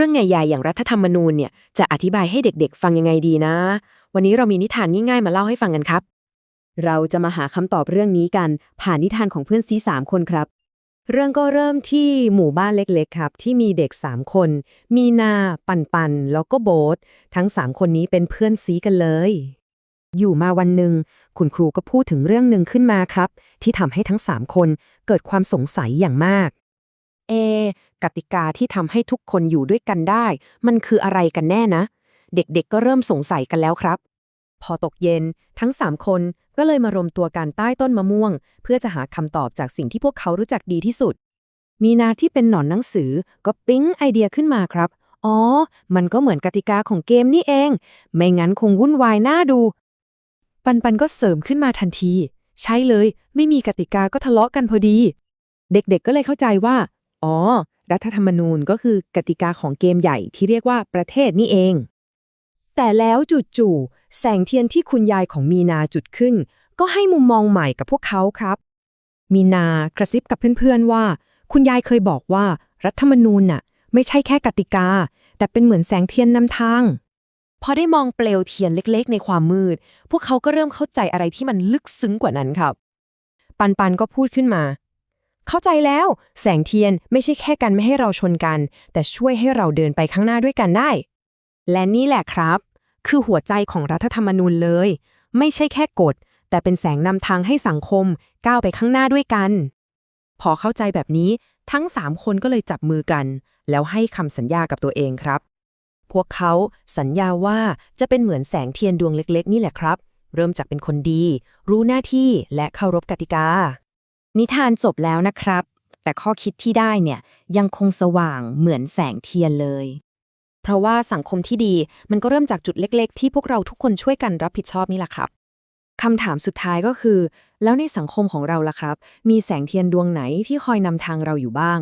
รื่องใหญ่ๆอย่างรัฐธรรมนูญเนี่ยจะอธิบายให้เด็กๆ ฟังยังไงดีนะ วันนี้เรามีนิทานง่ายๆมาเล่าให้ฟังกันครับ เราจะมาหาคำตอบเรื่องนี้กัน ผ่านนิทานของเพื่อนซีสามคนครับ เรื่องก็เริ่มที่หมู่บ้านเล็กๆครับ ที่มีเด็ก 3 คน มีนาปันปันแล้วก็โบ๊ททั้ง 3 คนนี้เป็นเพื่อนซีกันเลย อยู่มาวันหนึ่งคุณครูก็พูดถึงเรื่องหนึ่งขึ้นมาครับ ที่ทำให้ทั้ง 3 คนเกิดความสงสัยอย่างมาก เอกติกาที่ทำให้ทุกคนอยู่ด้วยกันได้ มันคืออะไรกันแน่นะ เด็กๆก็เริ่มสงสัยกันแล้วครับ พอตกเย็นทั้ง 3 คนก็เลยมารวมตัวกันใต้ต้นมะม่วง เพื่อจะหาคำตอบจากสิ่งที่พวกเขารู้จักดีที่สุด มีนาที่เป็นหนอนหนังสือก็ปิ๊งไอเดียขึ้นมาครับ อ๋อ มันก็เหมือนกติกาของเกมนี่เอง ไม่งั้นคงวุ่นวายน่าดู ปันปันก็เสริมขึ้นมาทันที ใช่เลย ไม่มีกติกาก็ทะเลาะกันพอดี เด็กๆก็เลยเข้าใจว่า อ๋อ รัฐธรรมนูญก็คือกติกาของเกมใหญ่ที่เรียกว่าประเทศนี่เอง แต่แล้วจู่ๆแสงเทียนที่คุณยายของมีนาจุดขึ้น ก็ให้มุมมองใหม่กับพวกเขาครับ มีนากระซิบกับเพื่อนๆว่า คุณยายเคยบอกว่า รัฐธรรมนูญน่ะ ไม่ใช่แค่กติกา แต่เป็นเหมือนแสงเทียนนำทางพอได้มองเปลวเทียนเล็กๆ ในความมืด พวกเขาก็เริ่มเข้าใจอะไรที่มันลึกซึ้งกว่านั้นครับ ปันปันก็พูดขึ้นมา เข้าใจแล้ว แสงเทียนไม่ใช่แค่กันไม่ให้เราชนกัน แต่ช่วยให้เราเดินไปข้างหน้าด้วยกันได้ และนี่แหละครับ คือหัวใจของรัฐธรรมนูญเลย ไม่ใช่แค่กฎ แต่เป็นแสงนำทางให้สังคมก้าวไปข้างหน้าด้วยกัน พอเข้าใจแบบนี้ทั้ง3คนก็เลยจับมือกัน แล้วให้คำสัญญากับตัวเองครับ พวกเขาสัญญาว่าจะเป็นเหมือนแสงเทียนดวงเล็ก ๆ นี่แหละครับ เริ่มจากเป็นคนดี รู้หน้าที่และเคารพกติกา นิทานจบแล้วนะครับ แต่ข้อคิดที่ได้เนี่ยยังคงสว่างเหมือนแสงเทียนเลย เพราะว่าสังคมที่ดีมันก็เริ่มจากจุดเล็ก ๆ ที่พวกเราทุกคนช่วยกันรับผิดชอบนี่แหละครับคำถามสุดท้ายก็คือ แล้วในสังคมของเราล่ะครับ มีแสงเทียนดวงไหนที่คอยนำทางเราอยู่บ้าง